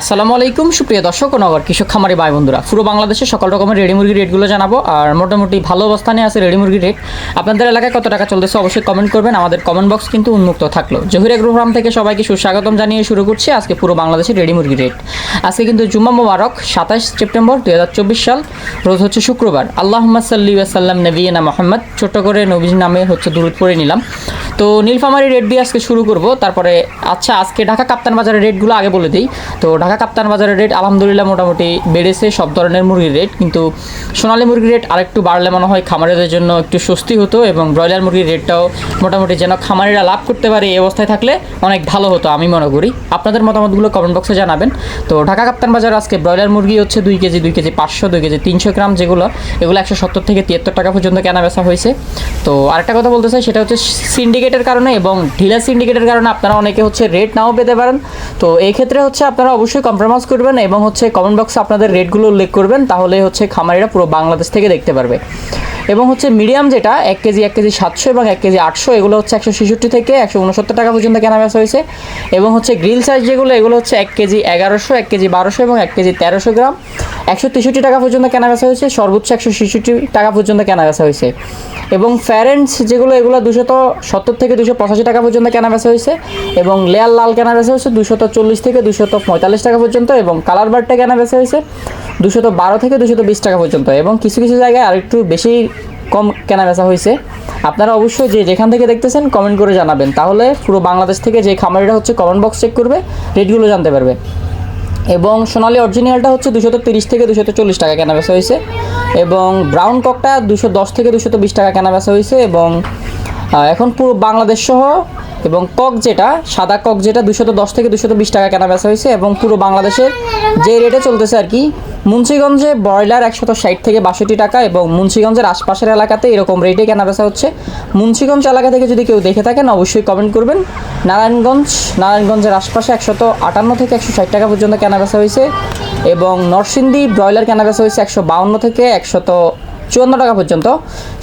আসসালামু আলাইকুম, সুপ্রিয় দর্শক ও নগর কৃষক খামারি ভাই বন্ধুরা। পুরো বাংলাদেশে সকল রকমের রেডি মুরগির রেটগুলো জানাব। আর মোটামুটি ভালো অবস্থানে আছে রেডি মুরগির রেট আপনাদের এলাকায় কত টাকা চলতেছে অবশ্যই কমেন্ট করবেন। আমাদের কমেন্ট বক্স কিন্তু উন্মুক্ত থাকল। জহির এগ্রো ফার্ম থেকে সবাইকে সুস্বাগতম জানিয়ে শুরু করছি আজকে পুরো বাংলাদেশের রেডি মুরগির রেট আজকে কিন্তু জুম্মা মোবারক সাতাশ সেপ্টেম্বর দুই হাজার চব্বিশ সাল, রোজ হচ্ছে শুক্রবার। আল্লাহ সাল্লি সাল্লাম নবীনা মোহাম্মদ। ছোট করে নবীর নামে হচ্ছে দূরত পড়ে নিলাম। তো নীলফামারি রেট দিয়ে আজকে শুরু করব। তারপরে আচ্ছা আজকে ঢাকা কাপ্তান বাজারের রেটগুলো আগে বলে দিই। তো ঢাকা কাপ্তান বাজারের রেট আলহামদুলিল্লাহ মোটামুটি বেড়েছে সব ধরনের মুরগির রেট। কিন্তু সোনালী মুরগির রেট আরেকটু বাড়লে মনে হয় খামারিদের জন্য একটু স্বস্তি হতো এবং ব্রয়লার মুরগির রেটটাও মোটামুটি যেন খামারিরা লাভ করতে পারে এই অবস্থায় থাকলে অনেক ভালো হতো আমি মনে করি। আপনাদের মতামতগুলো কমেন্ট বক্সে জানাবেন। তো ঢাকা কাপ্তান বাজার আজকে ব্রয়লার মুরগি হচ্ছে দুই কেজি দুই কেজি পাঁচশো, দুই কেজি তিনশো গ্রাম যেগুলো, এগুলো একশো সত্তর থেকে তিয়াত্তর টাকা পর্যন্ত কেনা বেচা হয়েছে। তো আরেকটা কথা বলতে চাই, সেটা হচ্ছে সিন্ডিকেটের কারণে এবং ঢিলা সিন্ডিকেটের কারণে আপনারা অনেকে হচ্ছে রেট নাও পেতে পারেন। তো এই ক্ষেত্রে হচ্ছে আপনারা অবশ্যই কম্প্রোমাইজ করবেন এবং হচ্ছে কমেন্ট বক্সে আপনাদের রেটগুলো উল্লেখ করবেন, তাহলে হচ্ছে খামারিরা পুরো বাংলাদেশ থেকে দেখতে পারবে। এবং হচ্ছে মিডিয়াম যেটা, এক কেজি এক কেজি সাতশো এবং এক কেজি আটশো, এগুলো হচ্ছে একশো ছেষট্টি থেকে একশো উনসত্তর টাকা পর্যন্ত কেনা বেচা হয়েছে। এবং হচ্ছে গ্রিল সাইজ যেগুলো, এগুলো হচ্ছে এক কেজি এগারোশো, এক কেজি বারোশো এবং এক কেজি তেরোশো গ্রাম। একশো তেষট্টি টাকা পর্যন্ত কেনা বেচা হয়েছে, সর্বোচ্চ একশো ছেষট্টি টাকা পর্যন্ত কেনা বেচা হয়েছে। এবং ফ্যারেন্টস যেগুলো, এগুলো দুশত সত্তর থেকে দুশো পঁচাশি টাকা পর্যন্ত কেনা বেচা হয়েছে। এবং লেয়ার লাল কেনা বেচা হয়েছে, দুশত চল্লিশ থেকে দুশত পঁয়তাল্লিশ টাকা পর্যন্ত এবং কালার বারটা কেনা বেচা হয়েছে, দুশত বারো থেকে দুশত বিশ টাকা পর্যন্ত। এবং কিছু কিছু জায়গায় আরেকটু বেশি কম কেনা বেচা হয়েছে আপনারা অবশ্যই যে যেখান থেকে দেখতেছেন কমেন্ট করে জানাবেন। তাহলে পুরো বাংলাদেশ থেকে যে খামারিরা হচ্ছে কমেন্ট বক্স চেক করবে রেটগুলো জানতে পারবে। এবং সোনালি অরিজিনালটা হচ্ছে দুশত তিরিশ থেকে দুশত চল্লিশ টাকা কেনা বেচা হয়েছে এবং ব্রাউন ককটা দুশো দশ থেকে দুশত বিশ টাকা কেনা বেচা হয়েছে এবং এখন পুরো বাংলাদেশ সহ এবং কক যেটা, সাদা কক যেটা দুশত দশ থেকে দুশত বিশ টাকা কেনা বেচা হয়েছে এবং পুরো বাংলাদেশের যে রেটে চলতেছে আর কি মুন্সিগঞ্জে ব্রয়লার একশত ষাট থেকে বাষট্টি টাকা এবং মুন্সিগঞ্জের আশপাশের এলাকাতে এরকম রেটে কেনা বেচা হচ্ছে। মুন্সিগঞ্জ এলাকা থেকে যদি কেউ দেখে থাকেন, অবশ্যই কমেন্ট করবেন। নারায়ণগঞ্জ, নারায়ণগঞ্জের আশপাশে একশত আটান্ন থেকে একশো ষাট টাকা পর্যন্ত কেনা বেচা হয়েছে এবং নরসিংদী ব্রয়লার কেনা বেচা হয়েছে একশো বাউন্ন থেকে একশত চুয়ান্ন টাকা পর্যন্ত।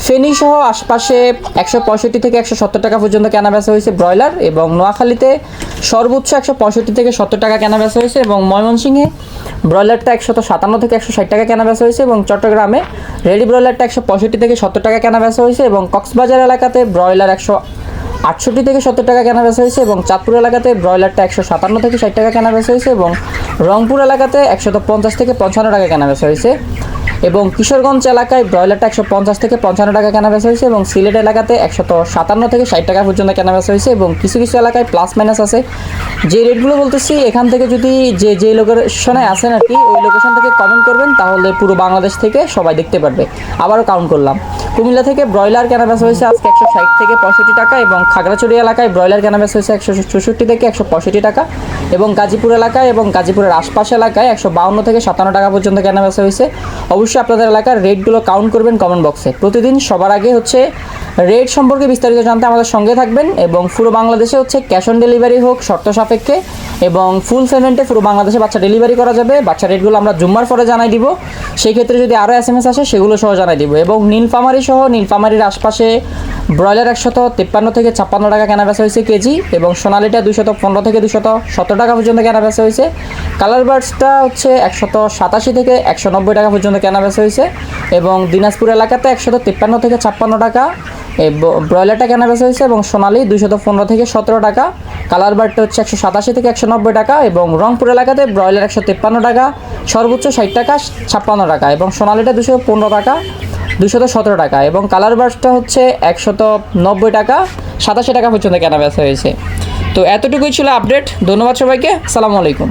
ফেনী সহ আশপাশে একশো পঁয়ষট্টি থেকে একশো সত্তর টাকা পর্যন্ত কেনা বেচা হয়েছে ব্রয়লার এবং নোয়াখালীতে সর্বোচ্চ একশো পঁয়ষট্টি থেকে সত্তর টাকা কেনা বেচা হয়েছে এবং ময়মনসিংহে ব্রয়লারটা একশত সাতান্ন থেকে একশো ষাট টাকা কেনা বেচা হয়েছে এবং চট্টগ্রামে রেডি ব্রয়লারটা একশো পঁয়ষট্টি থেকে সত্তর টাকা কেনা বেচা হয়েছে এবং কক্সবাজার এলাকাতে ব্রয়লার একশো আটষট্টি থেকে সত্তর টাকা কেনা বেচা হয়েছে এবং চাঁদপুর এলাকাতে ব্রয়লারটা একশো সাতান্ন থেকে ষাট টাকা কেনা বেচা হয়েছে এবং রংপুর এলাকাতে একশত পঞ্চাশ থেকে পঞ্চান্ন টাকা কেনা বেচা হয়েছে। এবং কিশোরগঞ্জ এলাকায় ব্রয়লারটা একশো পঞ্চাশ থেকে পঞ্চান্ন টাকা কেনা বেচা হয়েছে এবং সিলেট এলাকাতে একশত সাতান্ন থেকে ষাট টাকা পর্যন্ত কেনা বেচা হয়েছে এবং কিছু কিছু এলাকায় প্লাস মাইনাস আছে। যে রেটগুলো বলতেছি, এখান থেকে যদি যে যে লোকেশনে আছেন আর কি, ওই লোকেশন থেকে কমেন্ট করবেন, তাহলে পুরো বাংলাদেশ থেকে সবাই দেখতে পারবে। আবারও কাউন্ট করলাম। কুমিল্লা থেকে ব্রয়লার কেনা হয়েছে আজকে একশো ষাট থেকে পঁয়ষট্টি টাকা এবং খাগড়াছড়ি এলাকায় ব্রয়লার কেনা হয়েছে একশো চৌষট্টি থেকে একশো পঁয়ষট্টি টাকা এবং গাজীপুর এলাকায় এবং গাজীপুরের আশপাশ এলাকায় একশো বাউন্ন থেকে সাতান্ন টাকা পর্যন্ত কেনা হয়েছে। অবশ্যই আপনাদের এলাকার রেটগুলো কাউন্ট করবেন কমেন্ট বক্সে প্রতিদিন সবার আগে হচ্ছে রেট সম্পর্কে বিস্তারিত জানতে আমাদের সঙ্গে থাকবেন এবং পুরো বাংলাদেশে হচ্ছে ক্যাশ অন ডেলিভারি হোক, শর্ত সাপেক্ষে, এবং ফুল পেমেন্টে পুরো বাংলাদেশে বাচ্চা ডেলিভারি করা যাবে। বাচ্চা রেটগুলো আমরা জুম্মার পরে জানাই দিব। সেই ক্ষেত্রে যদি আরও এস এম এস আসে, সেগুলো সহ জানাই দিব। এবং নীলফামারি সহ, নীলফামারির আশপাশে ব্রয়লার একশত তিপ্পান্ন থেকে ছাপ্পান্ন টাকা কেনা বেচা হয়েছে কেজি, এবং সোনালিটা দুশত পনেরো থেকে দুশত সত্তর টাকা পর্যন্ত কেনা বেচা হয়েছে। কালার বার্ডসটা হচ্ছে একশত সাতাশি থেকে একশো নব্বই টাকা পর্যন্ত কেনা বেচা হয়েছে। এবং দিনাজপুর এলাকাতে একশত তিপ্পান্ন থেকে ছাপ্পান্ন টাকা এই ব্রয়লারটা কেনা বেচা হয়েছে এবং সোনালি দুইশত পনেরো থেকে সতেরো টাকা, কালার বার্ডটা হচ্ছে একশো সাতাশি থেকে একশো নব্বই টাকা এবং রংপুর এলাকাতে ব্রয়লার একশো তিপ্পান্ন টাকা, সর্বোচ্চ ষাট টাকা, ছাপ্পান্ন টাকা এবং সোনালিটা দুশো পনেরো টাকা দুশত সতেরো টাকা এবং কালার বার্ডসটা হচ্ছে একশত নব্বই টাকা, সাতাশি টাকা পর্যন্ত কেনা বেচা হয়েছে। তো এতটুকুই ছিল আপডেট, ধন্যবাদ সবাইকে সালামু আলাইকুম।